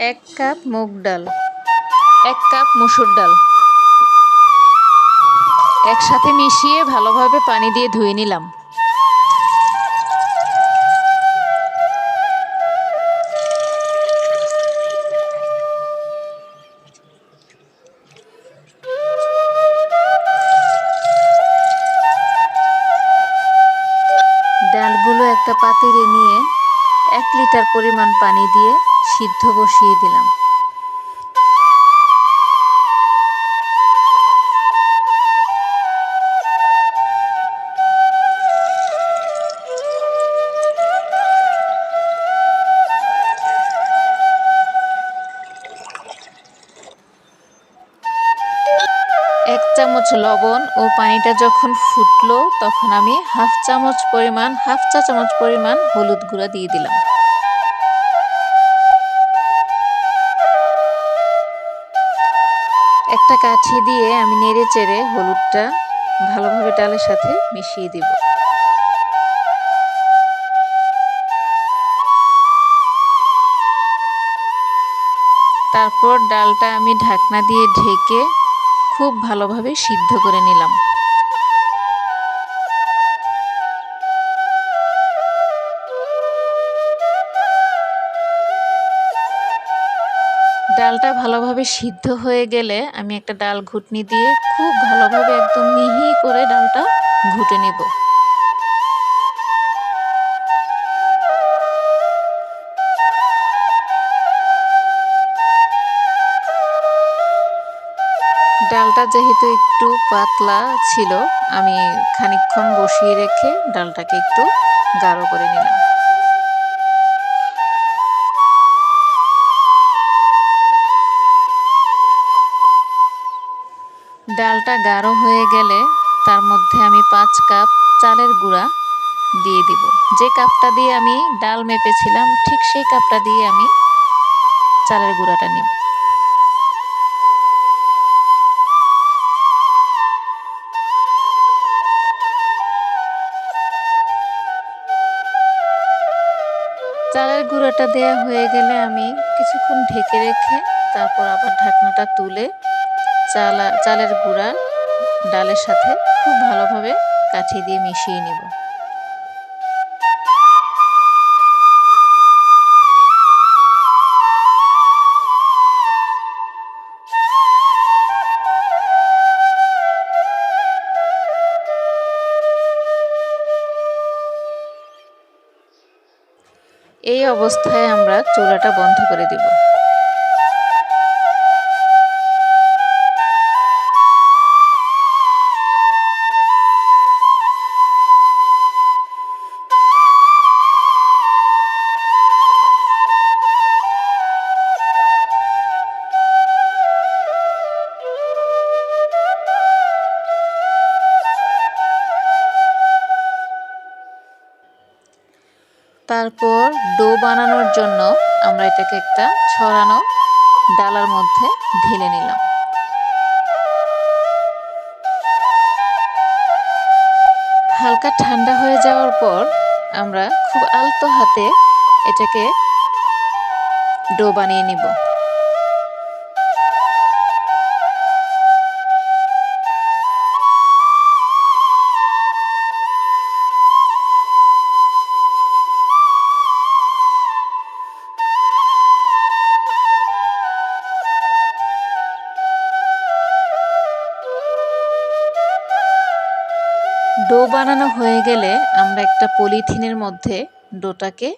এক কাপ মুগ ডাল। এক কাপ মুসুর ডাল। একসাথে মিশিয়ে ভালোভাবে পানি দিয়ে ধুয়ে নিলাম। ডালগুলো একটা পাতিলে নিয়ে এক লিটার পরিমাণ পানি দিয়ে সিদ্ধ বসিয়ে দিলাম। এক চামচ লবণ ও পানিটা যখন ফুটলো, তখন আমি হাফ চামচ পরিমাণ, হাফ চা চামচ পরিমাণ হলুদ গুঁড়া দিয়ে দিলাম। একটা কাঠি দিয়ে আমি নেড়ে চেড়ে হলুদটা ভালোভাবে ডালের সাথে মিশিয়ে দিব। তারপর ডালটা আমি ঢাকনা দিয়ে ঢেকে খুব ভালোভাবে সিদ্ধ করে নিলাম। ভালোভাবে সিদ্ধ হয়ে গেলে আমি একটা ডাল ঘুটনি দিয়ে খুব ভালোভাবে একদম মিহি করে ডালটা ঘুটে নেব। ডালটা যেহেতু একটু পাতলা ছিল, আমি খানিকক্ষণ বসিয়ে রেখে ডালটাকে একটু গাঢ় করে নিলাম। ডালটা গাঢ় হয়ে গেলে তার মধ্যে আমি পাঁচ কাপ চালের গুঁড়া দিয়ে দিব। যে কাপটা দিয়ে আমি ডাল মেপেছিলাম, ঠিক সেই কাপটা দিয়ে আমি চালের গুঁড়াটা নিব। চালের গুঁড়োটা দেয়া হয়ে গেলে আমি কিছুক্ষণ ঢেকে রেখে তারপর আবার ঢাকনাটা তুলে চালা, চালের গুঁড়া ডালের সাথে খুব ভালোভাবে কাঠি দিয়ে মিশিয়ে নেব। এই অবস্থায় আমরা চুলাটা বন্ধ করে দিব। তারপর ডো বানানোর জন্য আমরা এটাকে একটা ছড়ানো ডালার মধ্যে ঢেলে নিলাম। হালকা ঠান্ডা হয়ে যাওয়ার পর আমরা খুব আলতো হাতে এটাকে ডো বানিয়ে নিব। ডো বানানো হয়ে গেলে আমরা একটা পলিথিনের মধ্যে ডোটাকে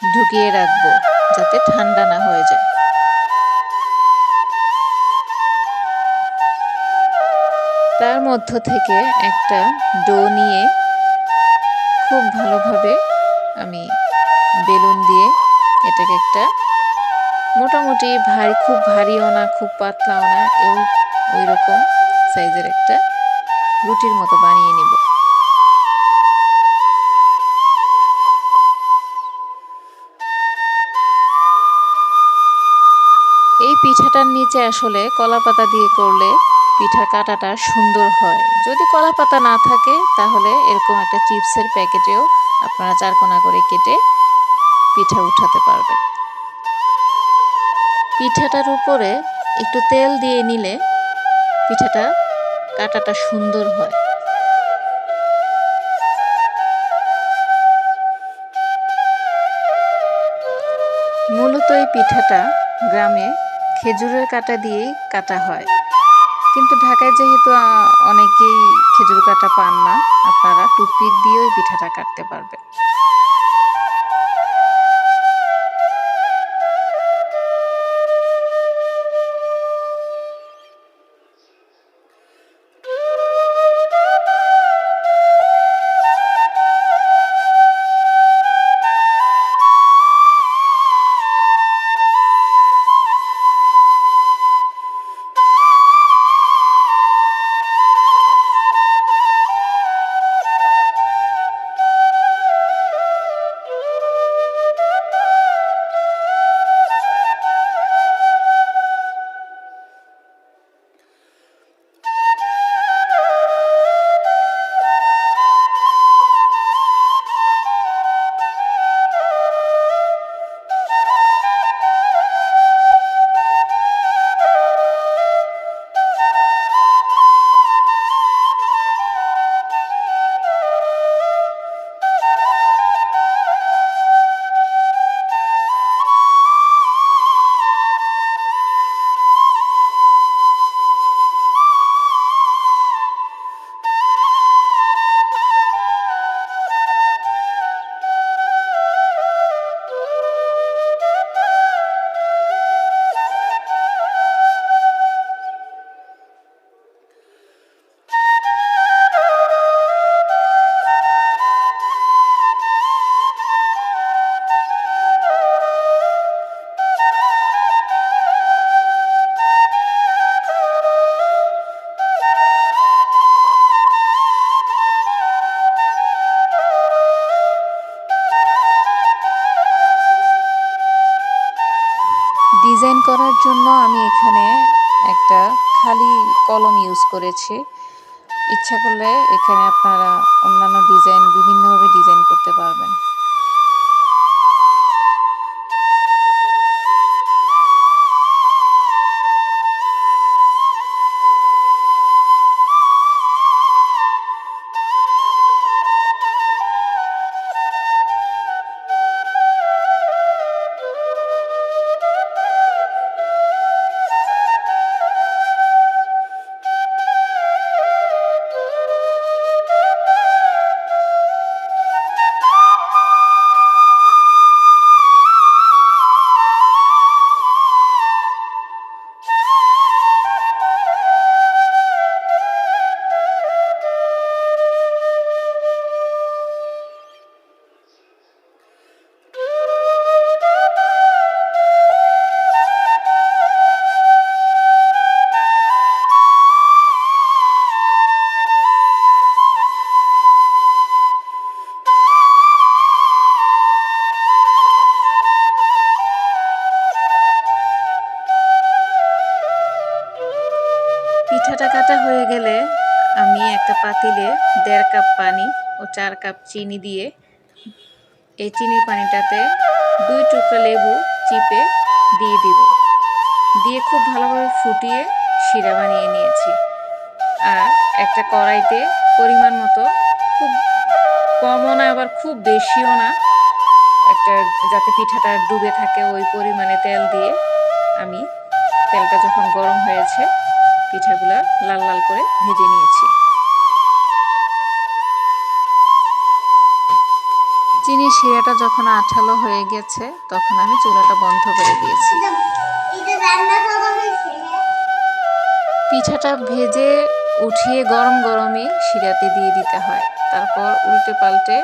ঢুকিয়ে রাখব, যাতে ঠান্ডা না হয়ে যায়। তার মধ্য থেকে একটা ডো নিয়ে খুব ভালোভাবে আমি বেলুন দিয়ে এটাকে একটা মোটামুটি ভারী, খুব ভারীও না, খুব পাতলাও না এই ওই রকম সাইজের একটা রুটির মতো বানিয়ে নিব। এই পিঠাটার নিচে আসলে কলা পাতা দিয়ে করলে পিঠার কাটাটা সুন্দর হয়। যদি কলা পাতা না থাকে, তাহলে এরকম একটা চিপসের প্যাকেটেও আপনারা চারকোনা করে কেটে পিঠা উঠাতে পারবেন। পিঠাটার উপরে একটু তেল দিয়ে নিলে পিঠাটা কাটাটা সুন্দর হয়। মূলত এই পিঠাটা গ্রামে খেজুরের কাটা দিয়েই কাটা হয়। কিন্তু ঢাকায় যেহেতু অনেকেই খেজুর কাটা পান না, আপনারা টুথপিক দিয়েও পিঠাটা কাটতে পারবেন। ডিজাইন করার জন্য আমি এখানে একটা খালি কলম ইউজ করেছি। ইচ্ছা করলে এখানে আপনারা অন্যান্য ডিজাইন বিভিন্নভাবে ডিজাইন করতে পারবেন। গেলে আমি একটা পাতিলে দেড় কাপ পানি ও চার কাপ চিনি দিয়ে এই চিনির পানিটাতে দুই টুকরা লেবু চিপে দিয়ে দিব। দিয়ে খুব ভালোভাবে ফুটিয়ে শিরা বানিয়ে নিয়েছি। আর একটা কড়াইতে পরিমাণ মতো খুব কমও না, আবার খুব বেশিও না, একটা যাতে পিঠাটা ডুবে থাকে ওই পরিমাণে তেল দিয়ে আমি তেলটা যখন গরম হয়েছে পিঠাগুলো লাল লাল করে ভেজে নিয়েছি। চিনি শিরাটা যখন আঠালো হয়ে গেছে, তখন আমি চুলাটা বন্ধ করে দিয়েছি। পিঠাটা ভেজে উঠিয়ে গরম গরমই শিরাতে দিয়ে দিতে হয়। তারপর উল্টে পাল্টে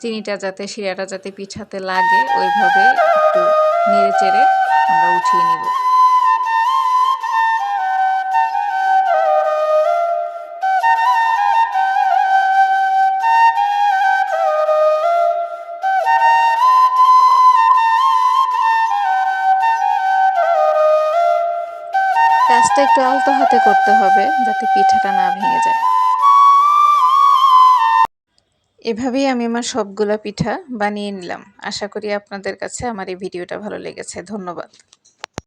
চিনিটা যাতে, শিরাটা যাতে পিঠাতে লাগে, ওইভাবে একটু নেড়ে চেড়ে আমরা উঠিয়ে নিব। কাজটা একটু আলতো হাতে করতে হবে যাতে পিঠাটা না ভেঙে যায়। এভাবেই আমি আমার সবগুলা পিঠা বানিয়ে নিলাম। আশা করি আপনাদের কাছে আমার এই ভিডিওটা ভালো লেগেছে। ধন্যবাদ।